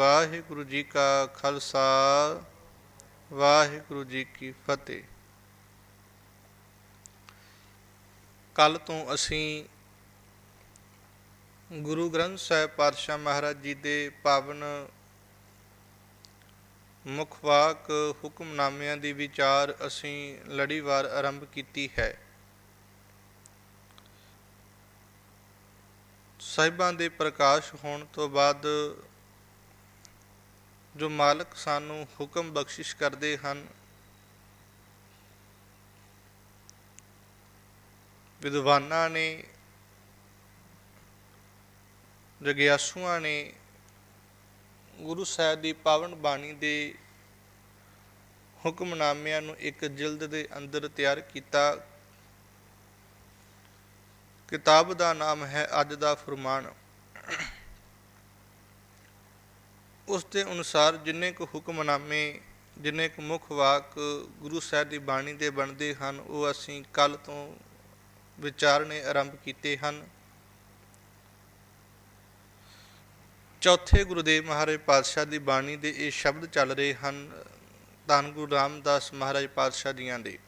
ਵਾਹਿਗੁਰੂ ਜੀ ਕਾ ਖਾਲਸਾ, ਵਾਹਿਗੁਰੂ ਜੀ ਕੀ ਫਤਿਹ। ਕੱਲ ਤੋਂ ਅਸੀਂ ਗੁਰੂ ਗ੍ਰੰਥ ਸਾਹਿਬ ਪਾਤਸ਼ਾਹ ਮਹਾਰਾਜ ਜੀ ਦੇ ਪਾਵਨ ਮੁਖ ਵਾਕ ਹੁਕਮਨਾਮਿਆਂ ਦੀ ਵਿਚਾਰ ਅਸੀਂ ਲੜੀਵਾਰ ਆਰੰਭ ਕੀਤੀ ਹੈ। ਸਾਹਿਬਾਂ ਦੇ ਪ੍ਰਕਾਸ਼ ਹੋਣ ਤੋਂ ਬਾਅਦ ਜੋ ਮਾਲਕ ਸਾਨੂੰ ਹੁਕਮ ਬਖਸ਼ਿਸ਼ ਕਰਦੇ ਹਨ, ਵਿਦਵਾਨਾਂ ਨੇ, ਜਗਿਆਸੂਆਂ ਨੇ, ਗੁਰੂ ਸਾਹਿਬ ਦੀ ਪਾਵਨ ਬਾਣੀ ਦੇ ਹੁਕਮਨਾਮਿਆਂ ਨੂੰ ਇੱਕ ਜਿਲਦ ਦੇ ਅੰਦਰ ਤਿਆਰ ਕੀਤਾ। ਕਿਤਾਬ ਦਾ ਨਾਮ ਹੈ ਅੱਜ ਦਾ ਫਰਮਾਨ। ਉਸ ਦੇ ਅਨੁਸਾਰ ਜਿੰਨੇ ਕੁ ਹੁਕਮਨਾਮੇ, ਜਿੰਨੇ ਕੁ ਮੁੱਖ ਵਾਕ ਗੁਰੂ ਸਾਹਿਬ ਦੀ ਬਾਣੀ ਦੇ ਬਣਦੇ ਹਨ, ਉਹ ਅਸੀਂ ਕੱਲ ਤੋਂ ਵਿਚਾਰਨੇ ਆਰੰਭ ਕੀਤੇ ਹਨ। ਚੌਥੇ ਗੁਰੂਦੇਵ ਮਹਾਰਾਜ ਪਾਤਸ਼ਾਹ ਦੀ ਬਾਣੀ ਦੇ ਇਹ ਸ਼ਬਦ ਚੱਲ ਰਹੇ ਹਨ, ਧੰਨ ਗੁਰੂ ਰਾਮਦਾਸ ਮਹਾਰਾਜ ਪਾਤਸ਼ਾਹ ਜੀਆਂ ਦੇ।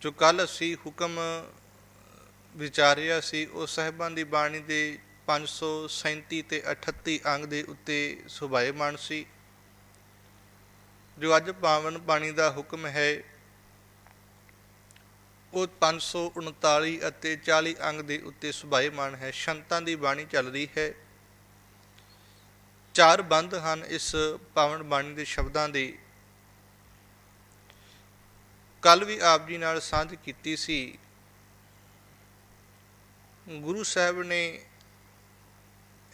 ਜੋ ਕੱਲ ਅਸੀਂ ਹੁਕਮ ਵਿਚਾਰਿਆ ਸੀ, ਉਹ ਸਾਹਿਬਾਂ ਦੀ ਬਾਣੀ ਦੇ 537 ਤੇ 38 ਅੰਗ ਦੇ ਉੱਤੇ ਸੁਭਾਏਮਾਨ ਸੀ। ਜੋ ਅੱਜ ਪਾਵਨ ਬਾਣੀ ਦਾ ਹੁਕਮ ਹੈ, ਉਹ 539 ਅਤੇ 40 ਅੰਗ ਦੇ ਉੱਤੇ ਸੁਭਾਏਮਾਨ ਹੈ। ਸ਼ੰਤਾਂ ਦੀ ਬਾਣੀ ਚੱਲ ਰਹੀ ਹੈ। ਚਾਰ ਬੰਦ ਹਨ ਇਸ ਪਾਵਨ ਬਾਣੀ ਦੇ ਸ਼ਬਦਾਂ ਦੇ। ਕੱਲ ਵੀ ਆਪ ਜੀ ਨਾਲ ਸਾਂਝ ਕੀਤੀ ਸੀ। ਗੁਰੂ ਸਾਹਿਬ ਨੇ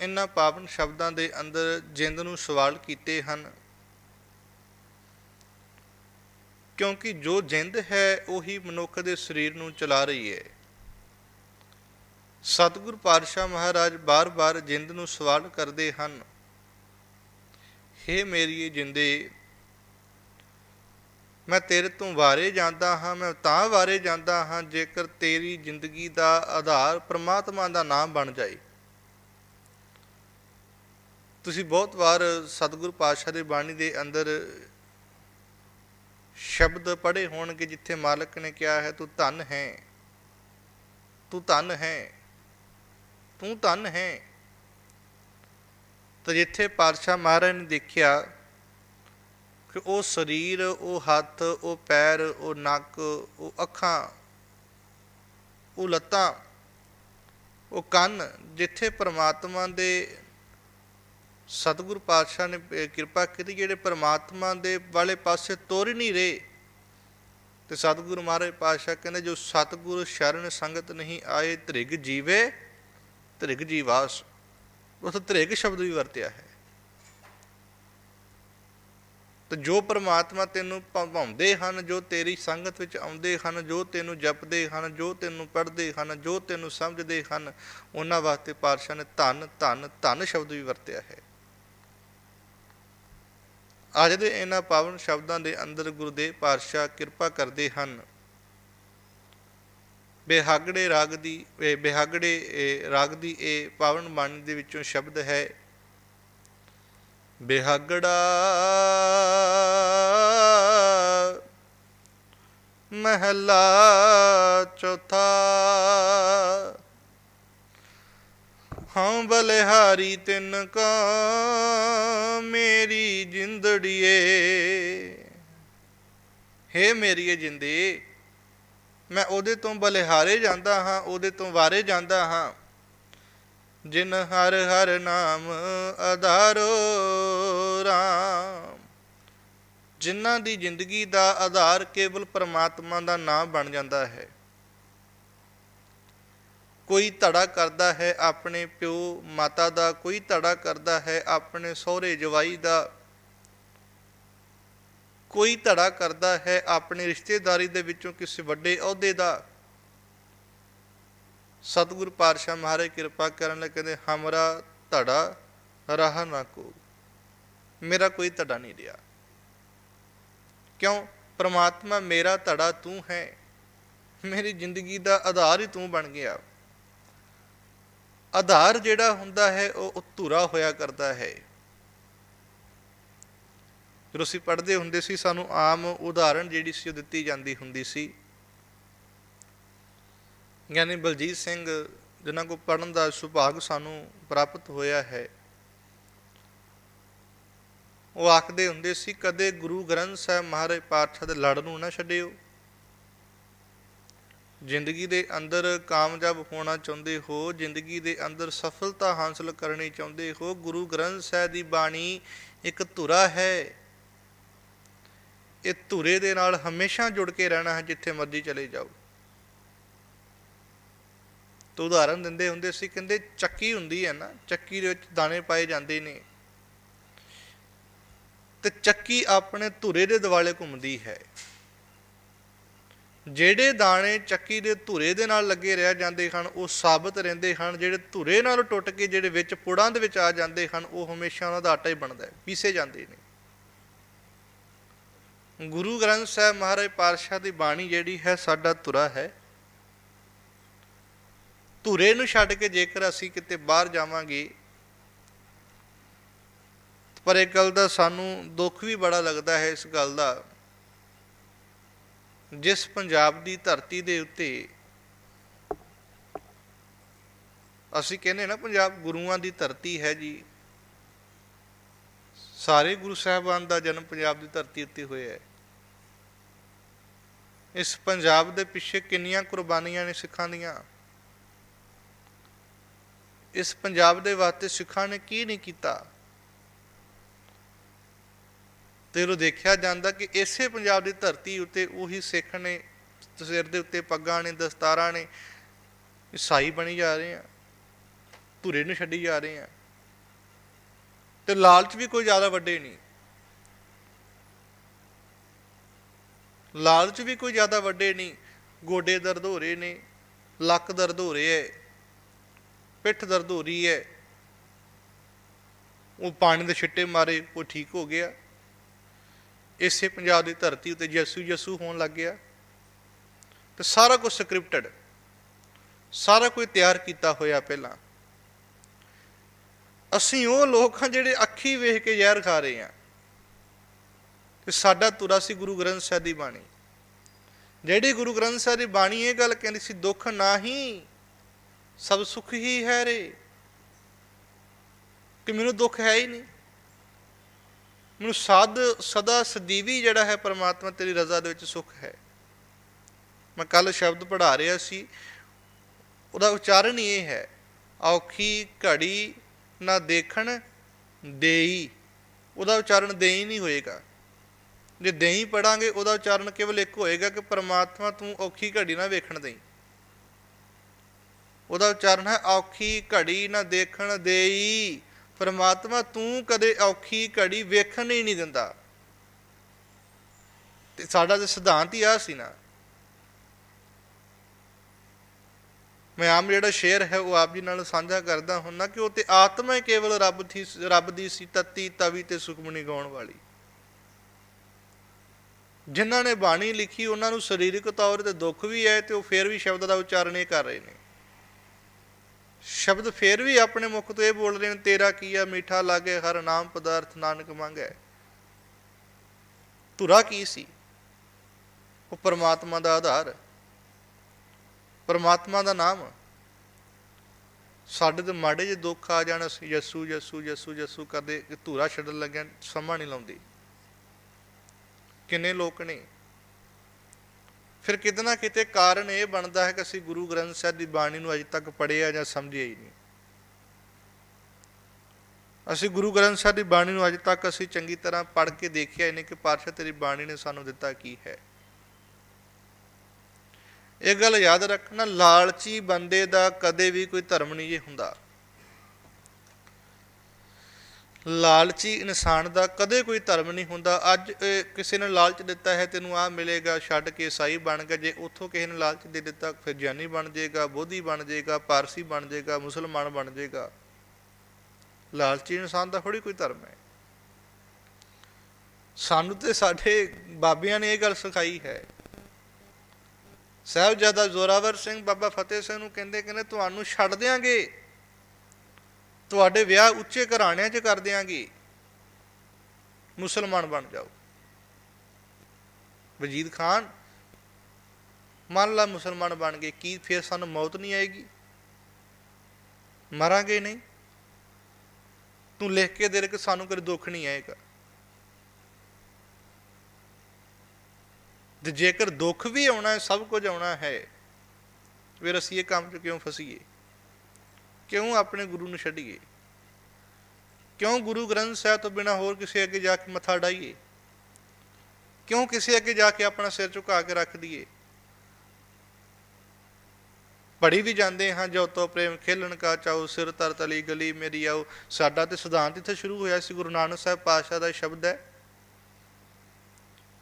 ਇਹਨਾਂ ਪਾਵਨ ਸ਼ਬਦਾਂ ਦੇ ਅੰਦਰ ਜਿੰਦ ਨੂੰ ਸਵਾਲ ਕੀਤੇ ਹਨ। ਕਿਉਂਕਿ ਜੋ ਜਿੰਦ ਹੈ, ਉਹੀ ਮਨੁੱਖ ਦੇ ਸਰੀਰ ਨੂੰ ਚਲਾ ਰਹੀ ਹੈ। ਸਤਿਗੁਰ ਪਾਤਸ਼ਾਹ ਮਹਾਰਾਜ ਬਾਰ-ਬਾਰ ਜਿੰਦ ਨੂੰ ਸਵਾਲ ਕਰਦੇ ਹਨ हे ਮੇਰੀ ਜਿੰਦੇ, ਮੈਂ ਤੇਰੇ ਤੋਂ ਵਾਰੇ ਜਾਂਦਾ ਹਾਂ, ਮੈਂ ਤਾਂ ਵਾਰੇ ਜਾਂਦਾ ਹਾਂ ਜੇਕਰ ਤੇਰੀ ਜ਼ਿੰਦਗੀ ਦਾ ਆਧਾਰ ਪ੍ਰਮਾਤਮਾ ਦਾ ਨਾਮ ਬਣ ਜਾਏ। ਤੁਸੀਂ ਬਹੁਤ ਵਾਰ ਸਤਿਗੁਰੂ ਪਾਤਸ਼ਾਹ ਦੀ ਬਾਣੀ ਦੇ ਅੰਦਰ ਸ਼ਬਦ ਪੜ੍ਹੇ ਹੋਣਗੇ ਜਿੱਥੇ ਮਾਲਕ ਨੇ ਕਿਹਾ ਹੈ, ਤੂੰ ਧਨ ਹੈ। ਤੂੰ ਧਨ ਹੈ। ਤੂੰ ਧਨ ਹੈ। ਤਾਂ ਜਿੱਥੇ ਪਾਤਸ਼ਾਹ ਮਹਾਰਾਜ ਨੇ ਦੇਖਿਆ ਕਿ ਉਹ ਸਰੀਰ, ਉਹ ਹੱਥ, ਉਹ ਪੈਰ, ਉਹ ਨੱਕ, ਉਹ ਅੱਖਾਂ, ਉਹ ਲੱਤਾਂ, ਉਹ ਕੰਨ ਜਿੱਥੇ ਪ੍ਰਮਾਤਮਾ ਦੇ ਸਤਿਗੁਰ ਪਾਤਸ਼ਾਹ ਨੇ ਕਿਰਪਾ ਕੀਤੀ ਜਿਹੜੇ ਪਰਮਾਤਮਾ ਦੇ ਵਾਲੇ ਪਾਸੇ ਤੋਰ ਹੀ ਨਹੀਂ ਰਹੇ। ਤੇ ਸਤਿਗੁਰੂ ਮਹਾਰਾਜ ਪਾਤਸ਼ਾਹ ਕਹਿੰਦੇ, ਜੋ ਸਤਿਗੁਰ ਸ਼ਰਨ ਸੰਗਤ ਨਹੀਂ ਆਏ ਧ੍ਰਿਗ ਜੀਵੇ ਧ੍ਰਿਗ ਜੀਵਾਸ। ਉੱਥੇ ਧ੍ਰਿਗ ਸ਼ਬਦ ਵੀ ਵਰਤਿਆ ਹੈ। ਤੇ ਜੋ ਪਰਮਾਤਮਾ ਤੈਨੂੰ ਭਾਉਂਦੇ ਹਨ, ਜੋ ਤੇਰੀ ਸੰਗਤ ਵਿੱਚ ਆਉਂਦੇ ਹਨ, ਜੋ ਤੈਨੂੰ ਜਪਦੇ ਹਨ, ਜੋ ਤੈਨੂੰ ਪੜ੍ਹਦੇ ਹਨ, ਜੋ ਤੈਨੂੰ ਸਮਝਦੇ ਹਨ, ਉਹਨਾਂ ਵਾਸਤੇ ਪਾਤਸ਼ਾਹ ਨੇ ਧੰਨ ਧੰਨ ਧੰਨ ਸ਼ਬਦ ਵੀ ਵਰਤਿਆ ਹੈ। ਅੱਜ ਦੇ ਇਹਨਾਂ ਪਾਵਨ ਸ਼ਬਦਾਂ ਦੇ ਅੰਦਰ ਗੁਰਦੇਵ ਪਾਤਸ਼ਾਹ ਕਿਰਪਾ ਕਰਦੇ ਹਨ। ਬਿਹਾਗੜੇ ਰਾਗ ਦੀ, ਇਹ ਬਿਹਾਗੜੇ ਰਾਗ ਦੀ ਇਹ ਪਾਵਨ ਬਾਣੀ ਦੇ ਵਿੱਚੋਂ ਸ਼ਬਦ ਹੈ। ਬਿਹਾਗੜਾ ਮਹਲਾ ਚੌਥਾ ਹਾਂ ਬਲਿਹਾਰੀ ਤਿੰਨ ਕਾ, ਮੇਰੀ ਜਿੰਦੜੀਏ। ਹੇ ਮੇਰੀਏ ਜਿੰਦੇ, ਮੈਂ ਉਹਦੇ ਤੋਂ ਬਲਿਹਾਰੇ ਜਾਂਦਾ ਹਾਂ, ਉਹਦੇ ਤੋਂ ਵਾਰੇ ਜਾਂਦਾ ਹਾਂ। ਜਿਨ ਹਰ ਹਰ ਨਾਮ ਆਧਾਰੋ ਰਾਮ। ਜਿਨ੍ਹਾਂ ਦੀ ਜ਼ਿੰਦਗੀ ਦਾ ਆਧਾਰ ਕੇਵਲ ਪਰਮਾਤਮਾ ਦਾ ਨਾਮ ਬਣ ਜਾਂਦਾ ਹੈ। ਕੋਈ ਧੜਾ ਕਰਦਾ ਹੈ ਆਪਣੇ ਪਿਓ ਮਾਤਾ ਦਾ, ਕੋਈ ਧੜਾ ਕਰਦਾ ਹੈ ਆਪਣੇ ਸਹੁਰੇ ਜਵਾਈ ਦਾ, ਕੋਈ ਧੜਾ ਕਰਦਾ ਹੈ ਆਪਣੀ ਰਿਸ਼ਤੇਦਾਰੀ ਦੇ ਵਿੱਚੋਂ ਕਿਸੇ ਵੱਡੇ ਅਹੁਦੇ ਦਾ। ਸਤਿਗੁਰ ਪਾਤਸ਼ਾਹ ਮਹਾਰਾਜ ਕਿਰਪਾ ਕਰਨ ਲੱਗੇ ਕਹਿੰਦੇ, ਹਮਰਾ ਧੜਾ ਰਹਾ ਨਾ ਕੋ ਮੇਰਾ ਕੋਈ ਧੜਾ ਨਹੀਂ ਰਿਹਾ। ਕਿਉਂ? ਪ੍ਰਮਾਤਮਾ ਮੇਰਾ ਧੜਾ ਤੂੰ ਹੈ। ਮੇਰੀ ਜ਼ਿੰਦਗੀ ਦਾ ਆਧਾਰ ਹੀ ਤੂੰ ਬਣ ਗਿਆ। ਆਧਾਰ ਜਿਹੜਾ ਹੁੰਦਾ ਹੈ, ਉਹ ਧੁਰਾ ਹੋਇਆ ਕਰਦਾ ਹੈ। ਜਦੋਂ ਅਸੀਂ ਪੜ੍ਹਦੇ ਹੁੰਦੇ ਸੀ, ਸਾਨੂੰ ਆਮ ਉਦਾਹਰਣ ਜਿਹੜੀ ਸੀ, ਉਹ ਦਿੱਤੀ ਜਾਂਦੀ ਹੁੰਦੀ ਸੀ। ਗਿਆਨੀ ਬਲਜੀਤ ਸਿੰਘ, ਜਿਨ੍ਹਾਂ ਕੋ ਪੜਨ ਦਾ ਸੁਭਾਗ ਸਾਨੂੰ ਪ੍ਰਾਪਤ ਹੋਇਆ ਹੈ, ਉਹ ਆਖਦੇ ਹੁੰਦੇ ਸੀ, ਕਦੇ ਗੁਰੂ ਗ੍ਰੰਥ ਸਾਹਿਬ ਮਹਾਰਾਜ ਪਾਤਸ਼ਾਹ ਦੇ ਲੜ ਨੂੰ ਨਾ ਛੱਡਿਓ। ਜ਼ਿੰਦਗੀ ਦੇ ਅੰਦਰ ਕਾਮਯਾਬ ਹੋਣਾ ਚਾਹੁੰਦੇ ਹੋ, ਜ਼ਿੰਦਗੀ ਦੇ ਅੰਦਰ ਸਫਲਤਾ ਹਾਸਲ ਕਰਨੀ ਚਾਹੁੰਦੇ ਹੋ, ਗੁਰੂ ਗ੍ਰੰਥ ਸਾਹਿਬ ਦੀ ਬਾਣੀ ਇੱਕ ਧੁਰਾ ਹੈ। ਇਹ ਧੁਰੇ ਦੇ ਨਾਲ ਹਮੇਸ਼ਾ ਜੁੜ ਕੇ ਰਹਿਣਾ ਹੈ, ਜਿੱਥੇ ਮਰਜ਼ੀ ਚਲੇ ਜਾਓ। ਤੋ ਉਦਾਹਰਨ ਦਿੰਦੇ ਹੁੰਦੇ ਸੀ, ਕਹਿੰਦੇ ਚੱਕੀ ਹੁੰਦੀ ਹੈ ਨਾ, ਚੱਕੀ ਦੇ ਵਿੱਚ ਦਾਣੇ ਪਾਏ ਜਾਂਦੇ ਨੇ। ਤੇ ਚੱਕੀ ਆਪਣੇ ਧੁਰੇ ਦੇ ਦਿਵਾਲੇ ਘੁੰਮਦੀ ਹੈ। ਜਿਹੜੇ ਦਾਣੇ ਚੱਕੀ ਦੇ ਧੁਰੇ ਦੇ ਨਾਲ ਲੱਗੇ ਰਹਿ ਜਾਂਦੇ ਹਨ, ਉਹ ਸਾਬਤ ਰਹਿੰਦੇ ਹਨ। ਜਿਹੜੇ ਧੁਰੇ ਨਾਲ ਟੁੱਟ ਕੇ ਜਿਹੜੇ ਵਿੱਚ ਪੁੜਾਂ ਦੇ ਵਿੱਚ ਆ ਜਾਂਦੇ ਹਨ, ਉਹ ਹਮੇਸ਼ਾ ਉਹਨਾਂ ਦਾ ਆਟਾ ਹੀ ਬਣਦਾ ਹੈ, ਪੀਸੇ ਜਾਂਦੇ ਨੇ। ਗੁਰੂ ਗ੍ਰੰਥ ਸਾਹਿਬ ਮਹਾਰਾਜ ਪਾਤਸ਼ਾਹ ਦੀ ਬਾਣੀ ਜਿਹੜੀ ਹੈ, ਸਾਡਾ ਧੁਰਾ ਹੈ। ਧੁਰੇ ਨੂੰ ਛੱਡ ਕੇ ਜੇਕਰ ਅਸੀਂ ਕਿਤੇ ਬਾਹਰ ਜਾਵਾਂਗੇ, ਪਰ ਇੱਕ ਗੱਲ ਦਾ ਸਾਨੂੰ ਦੁੱਖ ਵੀ ਬੜਾ ਲੱਗਦਾ ਹੈ ਇਸ ਗੱਲ ਦਾ। ਜਿਸ ਪੰਜਾਬ ਦੀ ਧਰਤੀ ਦੇ ਉੱਤੇ ਅਸੀਂ ਕਹਿੰਦੇ ਨਾ, ਪੰਜਾਬ ਗੁਰੂਆਂ ਦੀ ਧਰਤੀ ਹੈ ਜੀ। ਸਾਰੇ ਗੁਰੂ ਸਾਹਿਬਾਨ ਦਾ ਜਨਮ ਪੰਜਾਬ ਦੀ ਧਰਤੀ ਉੱਤੇ ਹੋਇਆ ਹੈ। ਇਸ ਪੰਜਾਬ ਦੇ ਪਿੱਛੇ ਕਿੰਨੀਆਂ ਕੁਰਬਾਨੀਆਂ ਨੇ ਸਿੱਖਾਂ ਦੀਆਂ। ਇਸ ਪੰਜਾਬ ਦੇ ਵਾਸਤੇ ਸਿੱਖਾਂ ਨੇ ਕੀ ਨਹੀਂ ਕੀਤਾ? ਤੇ ਉਹ ਦੇਖਿਆ ਜਾਂਦਾ ਕਿ ਇਸੇ ਪੰਜਾਬ ਦੀ ਧਰਤੀ ਉੱਤੇ ਉਹੀ ਸਿੱਖ ਨੇ, ਸਿਰ ਦੇ ਉੱਤੇ ਪੱਗਾਂ ਨੇ, ਦਸਤਾਰਾਂ ਨੇ, ਈਸਾਈ ਬਣੀ ਜਾ ਰਹੇ ਆ, ਧੁਰੇ ਨੂੰ ਛੱਡੀ ਜਾ ਰਹੇ ਆ। ਤੇ ਲਾਲਚ ਵੀ ਕੋਈ ਜ਼ਿਆਦਾ ਵੱਡੇ ਨਹੀਂ। ਲਾਲਚ ਵੀ ਕੋਈ ਜ਼ਿਆਦਾ ਵੱਡੇ ਨਹੀਂ। ਗੋਡੇ ਦਰਦ ਹੋ ਰਹੇ ਨੇ, ਲੱਕ ਦਰਦ ਹੋ ਰਿਹਾ ਹੈ, ਪਿੱਠ ਦਰਦ ਹੋ ਰਹੀ ਹੈ। ਉਹ ਪਾਣੀ ਦੇ ਛਿੱਟੇ ਮਾਰੇ, ਉਹ ਠੀਕ ਹੋ ਗਿਆ। ਇਸੇ ਪੰਜਾਬ ਦੀ ਧਰਤੀ ਉਤੇ ਯਸੂ ਯਸੂ ਹੋਣ ਲੱਗ ਗਿਆ। ਤੇ ਸਾਰਾ ਕੁਝ ਸਕ੍ਰਿਪਟਡ। ਸਾਰਾ ਕੁਝ ਤਿਆਰ ਕੀਤਾ ਹੋਇਆ ਪਹਿਲਾਂ। ਅਸੀਂ ਉਹ ਲੋਕ ਹਾਂ ਜਿਹੜੇ ਅੱਖੀ ਵੇਖ ਕੇ ਜ਼ਹਿਰ ਖਾ ਰਹੇ ਹਾਂ। ਕਿ ਸਾਡਾ ਤੁਰਾ ਸੀ ਗੁਰੂ ਗ੍ਰੰਥ ਸਾਹਿਬ ਦੀ ਬਾਣੀ। ਜਿਹੜੀ ਗੁਰੂ ਗ੍ਰੰਥ ਸਾਹਿਬ ਦੀ ਬਾਣੀ ਇਹ ਗੱਲ ਕਹਿੰਦੀ ਸੀ, ਦੁੱਖ ਨਾ ਹੀ ਸਭ ਸੁਖ ਹੀ ਹੈ ਰੇ। ਕਿ ਮੈਨੂੰ ਦੁੱਖ ਹੈ ਹੀ ਨਹੀਂ। ਮੈਨੂੰ ਸਦ ਸਦਾ ਸਦੀਵੀ ਜਿਹੜਾ ਹੈ ਪਰਮਾਤਮਾ ਤੇਰੀ ਰਜ਼ਾ ਦੇ ਵਿੱਚ ਸੁਖ ਹੈ। ਮੈਂ ਕੱਲ ਸ਼ਬਦ ਪੜ੍ਹਾ ਰਿਹਾ ਸੀ। ਉਹਦਾ ਉਚਾਰਨ ਹੀ ਇਹ ਹੈ, ਔਖੀ ਘੜੀ ਨਾ ਦੇਖਣ ਦੇਈ। ਉਹਦਾ ਉਚਾਰਨ ਦੇਈ ਨਹੀਂ ਹੋਏਗਾ। ਜੇ ਦੇਈ ਪੜਾਂਗੇ ਉਹਦਾ ਉਚਾਰਨ ਕੇਵਲ ਇੱਕ ਹੋਏਗਾ ਕਿ ਪਰਮਾਤਮਾ ਤੂੰ ਔਖੀ ਘੜੀ ਨਾ ਵੇਖਣ ਦੇਈ। ਉਹਦਾ ਉਚਾਰਨ ਹੈ, ਔਖੀ ਘੜੀ ਨਾ ਦੇਖਣ ਦੇਈ। ਪਰਮਾਤਮਾ ਤੂੰ ਕਦੇ ਔਖੀ ਘੜੀ ਵੇਖਣ ਹੀ ਨਹੀਂ ਦਿੰਦਾ। ਤੇ ਸਾਡਾ ਤੇ ਸਿਧਾਂਤ ਹੀ ਆ ਸੀ ਨਾ। ਮੈਂ ਆਮ ਜਿਹੜਾ ਸ਼ੇਰ ਹੈ, ਉਹ ਆਪ ਜੀ ਨਾਲ ਸਾਂਝਾ ਕਰਦਾ ਹੁੰਨਾ ਕਿ ਉਹ ਤੇ ਆਤਮਾ ਹੀ ਕੇਵਲ ਰੱਬ ਦੀ ਰੱਬ ਦੀ ਸੀ ਤਤੀ, ਤਵੀ ਤੇ ਸੁਖਮਣੀ ਗਾਉਣ ਵਾਲੀ। ਜਿਨ੍ਹਾਂ ਨੇ ਬਾਣੀ ਲਿਖੀ, ਉਹਨਾਂ ਨੂੰ ਸਰੀਰਕ ਤੌਰ ਤੇ ਦੁੱਖ ਵੀ ਹੈ ਤੇ ਉਹ ਫੇਰ ਵੀ ਸ਼ਬਦ ਦਾ ਉਚਾਰਨ ਇਹ ਕਰ ਰਹੇ ਨੇ। ਸ਼ਬਦ ਫੇਰ ਵੀ ਆਪਣੇ ਮੁਖ ਤੋਂ ਇਹ ਬੋਲ ਰਹੇ ਨੇ, ਤੇਰਾ ਕੀਆ ਮਿੱਠਾ ਲਾਗੇ, ਹਰ ਨਾਮ ਪਦਾਰਥ ਨਾਨਕ ਮੰਗੈ। ਧੁਰਾ ਕੀ ਸੀ? ਉਹ ਪਰਮਾਤਮਾ ਦਾ ਆਧਾਰ ਪਰਮਾਤਮਾ ਦਾ ਨਾਮ। ਸਾਡੇ ਤੇ ਮਾੜੇ ਜੇ ਦੁੱਖ ਆ ਜਾਣ, ਅਸੀਂ ਯਸੂ ਯਸੂ ਯਸੂ ਯਸੂ ਕਰਦੇ, ਧੂਰਾ ਛੱਡਣ ਲੱਗਿਆ, ਸਮਾਂ ਨਹੀਂ ਲਾਉਂਦੀ। ਕਿੰਨੇ ਲੋਕ ਨੇ ਫਿਰ ਕਿਤੇ ਨਾ ਕਿਤੇ ਕਾਰਨ ਇਹ ਬਣਦਾ ਹੈ ਕਿ ਅਸੀਂ ਗੁਰੂ ਗ੍ਰੰਥ ਸਾਹਿਬ ਦੀ ਬਾਣੀ ਨੂੰ ਅਜੇ ਤੱਕ ਪੜ੍ਹਿਆ ਜਾਂ ਸਮਝਿਆ ਹੀ ਨਹੀਂ। ਅਸੀਂ ਗੁਰੂ ਗ੍ਰੰਥ ਸਾਹਿਬ ਦੀ ਬਾਣੀ ਨੂੰ ਅਜੇ ਤੱਕ ਅਸੀਂ ਚੰਗੀ ਤਰ੍ਹਾਂ ਪੜ੍ਹ ਕੇ ਦੇਖਿਆ ਹੀ ਨਹੀਂ ਕਿ ਪਾਤਸ਼ਾਹ ਤੇਰੀ ਬਾਣੀ ਨੇ ਸਾਨੂੰ ਦਿੱਤਾ ਕੀ ਹੈ। ਇਹ ਗੱਲ ਯਾਦ ਰੱਖਣਾ, ਲਾਲਚੀ ਬੰਦੇ ਦਾ ਕਦੇ ਵੀ ਕੋਈ ਧਰਮ ਨਹੀਂ ਜੇ ਹੁੰਦਾ। ਲਾਲਚੀ ਇਨਸਾਨ ਦਾ ਕਦੇ ਕੋਈ ਧਰਮ ਨਹੀਂ ਹੁੰਦਾ। ਅੱਜ ਕਿਸੇ ਨੇ ਲਾਲਚ ਦਿੱਤਾ ਹੈ ਤੈਨੂੰ ਆ ਮਿਲੇਗਾ, ਛੱਡ ਕੇ ਈਸਾਈ ਬਣ ਗਿਆ। ਜੇ ਉੱਥੋਂ ਕਿਸੇ ਨੇ ਲਾਲਚ ਦੇ ਦਿੱਤਾ, ਫਿਰ ਗਿਆਨੀ ਬਣ ਜਾਏਗਾ, ਬੋਧੀ ਬਣ ਜਾਏਗਾ, ਪਾਰਸੀ ਬਣ ਜਾਏਗਾ, ਮੁਸਲਮਾਨ ਬਣ ਜਾਏਗਾ। ਲਾਲਚੀ ਇਨਸਾਨ ਦਾ ਥੋੜੀ ਕੋਈ ਧਰਮ ਹੈ। ਸਾਨੂੰ ਤੇ ਸਾਡੇ ਬਾਬਿਆਂ ਨੇ ਇਹ ਗੱਲ ਸਿਖਾਈ ਹੈ। ਸਾਹਿਬਜ਼ਾਦਾ ਜ਼ੋਰਾਵਰ ਸਿੰਘ ਬਾਬਾ ਫਤਿਹ ਸਿੰਘ ਨੂੰ ਕਹਿੰਦੇ ਕਹਿੰਦੇ, ਤੁਹਾਨੂੰ ਛੱਡ ਦਿਆਂਗੇ। ਤੁਹਾਡੇ ਵਿਆਹ ਉੱਚੇ ਘਰਾਣਿਆਂ 'ਚ ਕਰ ਦਿਆਂਗੇ। ਮੁਸਲਮਾਨ ਬਣ ਜਾਓ। ਵਜੀਦ ਖਾਨ, ਮੰਨ ਲਾ ਮੁਸਲਮਾਨ ਬਣ ਗਏ, ਕੀ ਫਿਰ ਸਾਨੂੰ ਮੌਤ ਨਹੀਂ ਆਏਗੀ? ਮਰਾਂਗੇ ਨਹੀਂ? ਤੂੰ ਲਿਖ ਕੇ ਦੇ ਕਿ ਸਾਨੂੰ ਕਦੇ ਦੁੱਖ ਨਹੀਂ ਆਏਗਾ। ਤੇ ਜੇਕਰ ਦੁੱਖ ਵੀ ਆਉਣਾ ਹੈ, ਸਭ ਕੁਝ ਆਉਣਾ ਹੈ, ਫਿਰ ਅਸੀਂ ਇਹ ਕੰਮ 'ਚ ਕਿਉਂ ਫਸੀਏ? ਕਿਉਂ ਆਪਣੇ ਗੁਰੂ ਨੂੰ ਛੱਡੀਏ? ਕਿਉਂ ਗੁਰੂ ਗ੍ਰੰਥ ਸਾਹਿਬ ਤੋਂ ਬਿਨਾ ਹੋਰ ਕਿਸੇ ਅੱਗੇ ਜਾ ਕੇ ਮੱਥਾ ਡਾਈਏ ਕਿਉਂ ਕਿਸੇ ਅੱਗੇ ਜਾ ਕੇ ਆਪਣਾ ਸਿਰ ਝੁਕਾ ਕੇ ਰੱਖ ਦਈਏ? ਪੜੀ ਵੀ ਜਾਂਦੇ ਹਾਂ, ਜੋ ਤੋ ਪ੍ਰੇਮ ਖੇਲਣ ਕਾ ਚਾਉ, ਸਿਰ ਤਰ ਤਲੀ ਗਲੀ ਮੇਰੀ ਆਉ। ਸਾਡਾ ਤੇ ਸਿਧਾਂਤ ਇੱਥੇ ਸ਼ੁਰੂ ਹੋਇਆ ਸੀ, ਗੁਰੂ ਨਾਨਕ ਸਾਹਿਬ ਪਾਤਸ਼ਾਹ ਦਾ ਸ਼ਬਦ ਹੈ।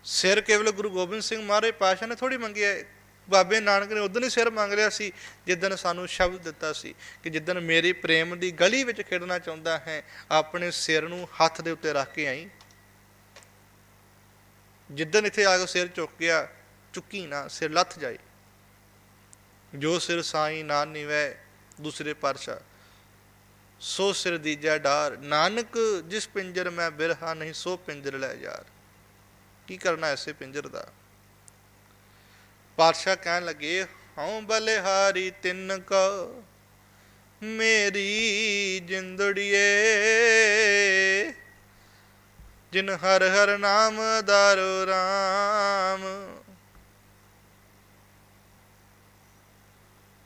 ਸਿਰ ਕੇਵਲ ਗੁਰੂ ਗੋਬਿੰਦ ਸਿੰਘ ਮਹਾਰਾਜ ਪਾਤਸ਼ਾਹ ਨੇ ਥੋੜੀ ਮੰਗਿਆ ਬਾਬੇ ਨਾਨਕ ਨੇ ਉਦੋਂ ਹੀ ਸਿਰ ਮੰਗ ਲਿਆ ਸੀ ਜਿੱਦਨ ਸਾਨੂੰ ਸ਼ਬਦ ਦਿੱਤਾ ਸੀ ਕਿ ਜਿੱਦਨ ਮੇਰੀ ਪ੍ਰੇਮ ਦੀ ਗਲੀ ਵਿੱਚ ਖੇਡਣਾ ਚਾਹੁੰਦਾ ਹੈ, ਆਪਣੇ ਸਿਰ ਨੂੰ ਹੱਥ ਦੇ ਉੱਤੇ ਰੱਖ ਕੇ ਆਈ। ਜਿੱਦਨ ਇੱਥੇ ਆ ਕੇ ਸਿਰ ਚੁੱਕ ਗਿਆ, ਚੁੱਕੀ ਨਾ, ਸਿਰ ਲੱਥ ਜਾਏ। ਜੋ ਸਿਰ ਸਾਈ ਨਾ ਨਿਵੈ ਦੂਸਰੇ ਪਰਸ਼ਾ ਸੋ ਸਿਰ ਦੀਜਾ ਡਾਰ, ਨਾਨਕ ਜਿਸ ਪਿੰਜਰ ਮੈਂ ਬਿਰਹਾ ਨਹੀਂ, ਸੋ ਪਿੰਜਰ ਲੈ ਯਾਰ। ਕੀ ਕਰਨਾ ਐਸੇ ਪਿੰਜਰ ਦਾ? ਪਾਤਸ਼ਾਹ ਕਹਿਣ ਲੱਗੇ, ਹਉ ਬਲਿਹਾਰੀ ਤਿੰਨ ਕੋ ਮੇਰੀ ਜਿੰਦੜੀਏ। ਜਿਨ ਹਰ ਹਰ ਨਾਮ ਦਾਰੋ ਰਾਮ।